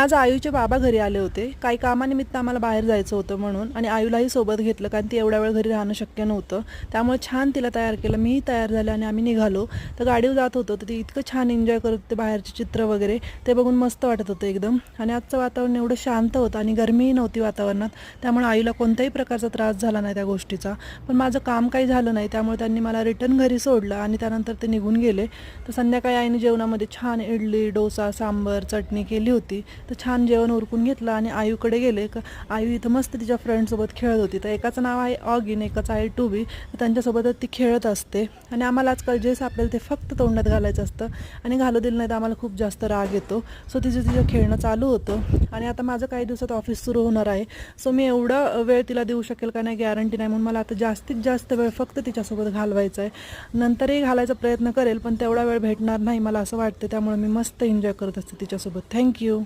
आज आयूचे बाबा घरी आले होते. काही कामानिमित्त आम्हाला बाहेर जायचं होतं म्हणून आणि आयूलाही सोबत घेतलं कारण ती एवढ्या वेळ घरी राहणं शक्य नव्हतं. त्यामुळे छान तिला तयार केलं. मीही तयार झाले आणि आम्ही निघालो. तर गाडीवर जात होतो तर ती इतकं छान एन्जॉय करत होते बाहेरचे चित्र वगैरे. ते बघून मस्त वाटत होतं एकदम. आणि आजचं वातावरण एवढं शांत होतं आणि गरमीही नव्हती वातावरणात. त्यामुळे आईला कोणत्याही प्रकारचा त्रास झाला नाही त्या गोष्टीचा. पण माझं काम काही झालं नाही. त्यामुळे त्यांनी मला रिटर्न घरी सोडलं आणि त्यानंतर ते निघून गेले. तर संध्याकाळी आईने जेवणामध्ये छान इडली डोसा सांबर चटणी केली होती. तर छान जेवण उरकून घेतलं आणि आयूकडे गेले. का आयू इथं मस्त तिच्या फ्रेंडसोबत खेळत होती. तर एकाचं नाव आहे ऑगिन एकाचं आहे टूबी. तर त्यांच्यासोबतच ती खेळत असते. आणि आम्हाला आजकाल जे सापडेल ते फक्त तोंडात घालायचं असतं. आणि घालू दिलं नाही तर आम्हाला खूप जास्त राग येतो. सो तिचं तिचं खेळणं चालू होतं. आणि आता माझं काही दिवसात ऑफिस सुरू होणार आहे. सो मी एवढा वेळ तिला देऊ शकेल का नाही गॅरंटी नाही म्हणून मला आता जास्तीत जास्त वेळ फक्त तिच्यासोबत घालवायचा आहे. नंतरही घालायचा प्रयत्न करेल पण तेवढा वेळ भेटणार नाही मला असं वाटतं. त्यामुळे मी मस्त एन्जॉय करत असते तिच्यासोबत. थँक्यू